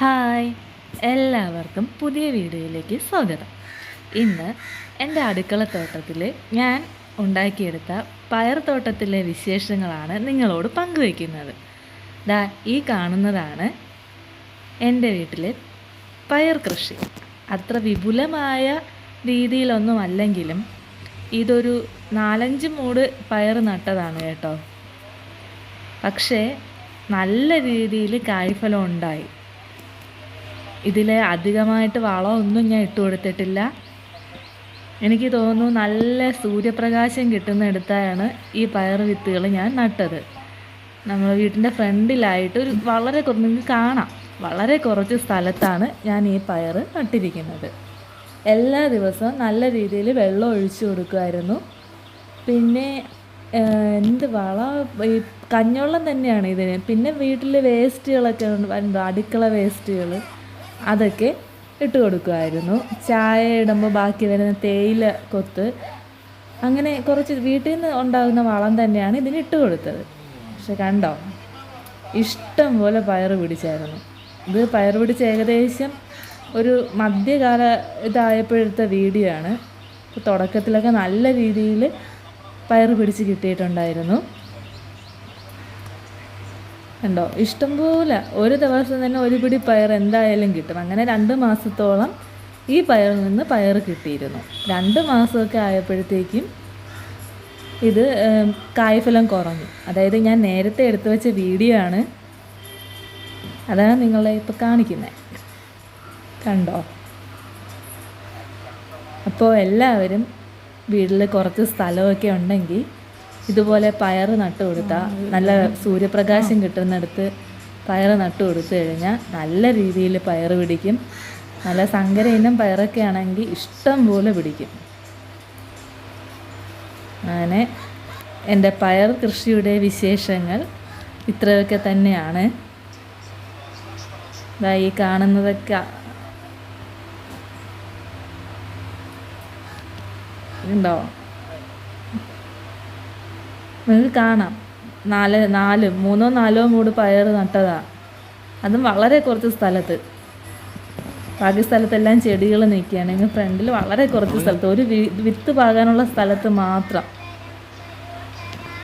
Hi. എല്ലാവർക്കും പുതിയ വീഡിയോയിലേക്ക് സ്വാഗതം. ഇന്ന് എന്റെ അടുക്കള തോട്ടത്തിൽ ഞാൻ ഉണ്ടാക്കിയെടുത്ത പയർ തോട്ടത്തിലെ വിശേഷങ്ങളാണ് നിങ്ങളോട് പങ്കുവയ്ക്കുന്നത് ദാ ഈ കാണുന്നതാണ് എന്റെ വീട്ടിലെ പയർ കൃഷി. അത്ര വിപുലമായ രീതിയിലൊന്നും അല്ലെങ്കിലും ഇതൊരു നാലഞ്ച് മൂട് പയർ നട്ടതാണ് കേട്ടോ. പക്ഷേ നല്ല രീതിയിൽ കായ്ഫലം ഉണ്ടായി. ഇതിൽ അധികമായിട്ട് വളമൊന്നും ഞാൻ ഇട്ട് കൊടുത്തിട്ടില്ല. എനിക്ക് തോന്നുന്നു നല്ല സൂര്യപ്രകാശം കിട്ടുന്നിടത്താണ് ഈ പയർ വിത്തുകൾ ഞാൻ നട്ടത്. നമ്മൾ വീട്ടിന്റെ ഫ്രണ്ടിലായിട്ട് ഒരു വളരെ നിങ്ങൾക്ക് കാണാം. വളരെ കുറച്ച് സ്ഥലത്താണ് ഞാൻ ഈ പയർ നട്ടിരിക്കുന്നത്. എല്ലാ ദിവസവും നല്ല രീതിയിൽ വെള്ളം ഒഴിച്ചു കൊടുക്കുമായിരുന്നു. പിന്നെ എന്ത് വള? ഈ കഞ്ഞോളം തന്നെയാണ് ഇതിന്. പിന്നെ വീട്ടിൽ വേസ്റ്റുകളൊക്കെ ഉണ്ട്. അടുക്കള വേസ്റ്റുകൾ. അതൊക്കെ ഇട്ട് കൊടുക്കുമായിരുന്നു ചായ ഇടുമ്പോൾ ബാക്കി വരുന്ന തേയില കൊത്ത്. അങ്ങനെ കുറച്ച് വീട്ടിൽ നിന്ന് ഉണ്ടാകുന്ന വളം തന്നെയാണ് ഇതിന് ഇട്ട് കൊടുത്തത്. പക്ഷെ കണ്ടോ? ഇഷ്ടം പോലെ പയർ പിടിച്ചായിരുന്നു. ഇത് പയർ പിടിച്ച് ഏകദേശം ഒരു മധ്യകാല ഇതായപ്പോഴത്തെ വീഡിയോ ആണ്. തുടക്കത്തിലൊക്കെ നല്ല രീതിയിൽ പയർ പിടിച്ച് കിട്ടിയിട്ടുണ്ടായിരുന്നു. ഉണ്ടോ? ഇഷ്ടംപോലെ ഒരു ദിവസം തന്നെ ഒരു പിടി പയർ എന്തായാലും കിട്ടും. അങ്ങനെ രണ്ട് മാസത്തോളം ഈ പയറിൽ നിന്ന് പയർ കിട്ടിയിരുന്നു. രണ്ട് മാസമൊക്കെ ആയപ്പോഴത്തേക്കും ഇത് കായ്ഫലം കുറഞ്ഞു. അതായത് ഞാൻ നേരത്തെ എടുത്തു വെച്ച വീഡിയോ ആണ്. അതാണ് നിങ്ങളെ ഇപ്പോൾ കാണിക്കുന്നത് കണ്ടോ? അപ്പോൾ എല്ലാവരും വീട്ടിൽ കുറച്ച് സ്ഥലമൊക്കെ ഉണ്ടെങ്കിൽ ഇതുപോലെ പയർ നട്ടു കൊടുത്താൽ നല്ല സൂര്യപ്രകാശം കിട്ടുന്നിടത്ത് പയർ നട്ടു കൊടുത്തു കഴിഞ്ഞാൽ നല്ല രീതിയിൽ പയർ പിടിക്കും. നല്ല സങ്കര ഇനം പയറൊക്കെ ആണെങ്കിൽ ഇഷ്ടം പോലെ പിടിക്കും. അങ്ങനെ എന്റെ പയർ കൃഷിയുടെ വിശേഷങ്ങൾ ഇത്രയൊക്കെ തന്നെയാണ്. ഇതായി ഈ കാണുന്നതൊക്കെ. ഉണ്ടോ നിങ്ങൾക്ക് കാണാം. നാല് നാല് മൂന്നോ നാലോ മൂട് പയർ നട്ടതാ. അതും വളരെ കുറച്ച് സ്ഥലത്ത്. ബാക്കി സ്ഥലത്തെല്ലാം ചെടികൾ നിൽക്കുകയാണ്. ഫ്രണ്ടിൽ വളരെ കുറച്ച് സ്ഥലത്ത്. ഒരു വിത്ത് പാകാനുള്ള സ്ഥലത്ത് മാത്രം.